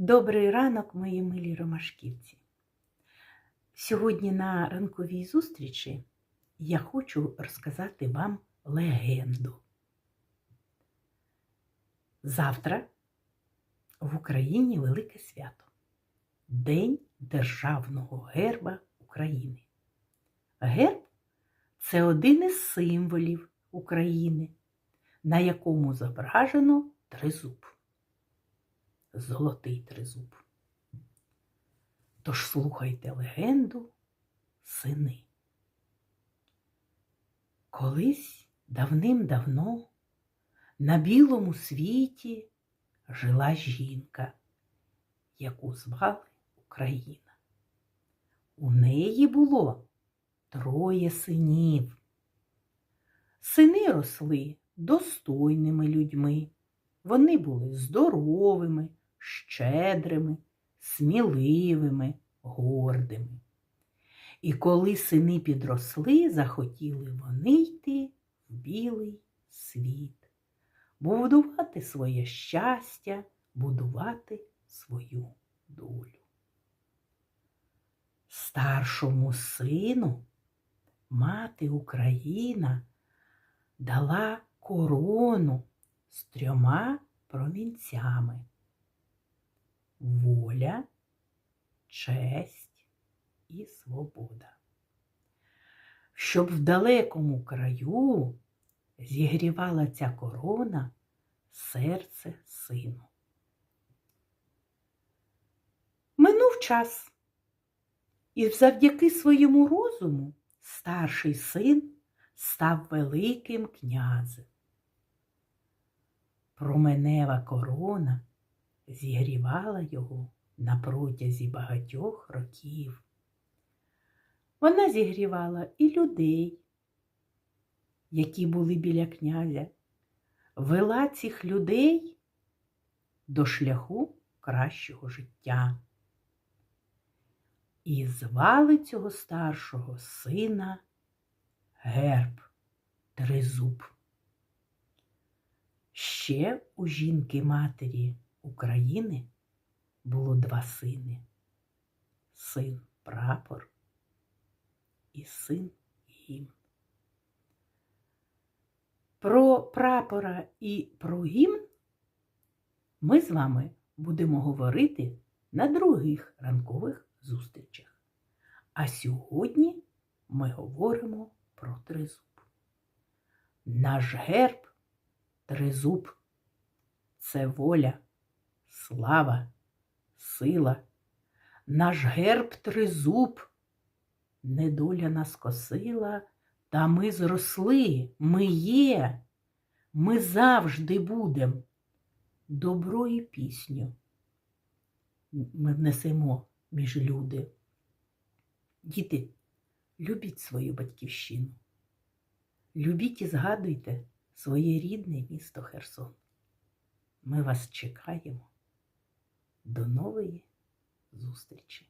Добрий ранок, мої милі ромашківці. Сьогодні на ранковій зустрічі я хочу розказати вам легенду. Завтра в Україні велике свято День Державного герба України. Герб це один із символів України, на якому зображено тризуб золотий тризуб. Тож слухайте легенду сини. Колись давним-давно на білому світі жила жінка, яку звали Україна. У неї було троє синів. Сини росли достойними людьми. Вони були здоровими, щедрими, сміливими, гордими. І коли сини підросли, захотіли вони йти в білий світ, будувати своє щастя, будувати свою долю. Старшому сину мати Україна дала корону з трьома промінцями воля, честь і свобода. Щоб в далекому краю зігрівала ця корона серце сину. Минув час, і завдяки своєму розуму старший син став великим князем. Променева корона зігрівала його на протязі багатьох років. Вона зігрівала і людей, які були біля князя, вела цих людей до шляху кращого життя. І звали цього старшого сина Герб Тризуб. Ще у жінки матері України було два сини син прапор і син гімн. Про прапора і про гімн ми з вами будемо говорити на других ранкових зустрічах. А сьогодні ми говоримо про тризуб. Наш герб тризуб це воля, слава, сила, наш герб тризуб. Недоля нас косила, та ми зросли, ми є, ми завжди будем. Добро і пісню ми внесемо між люди. Діти, любіть свою батьківщину. Любіть і згадуйте своє рідне місто Херсон. Ми вас чекаємо. До нової зустрічі!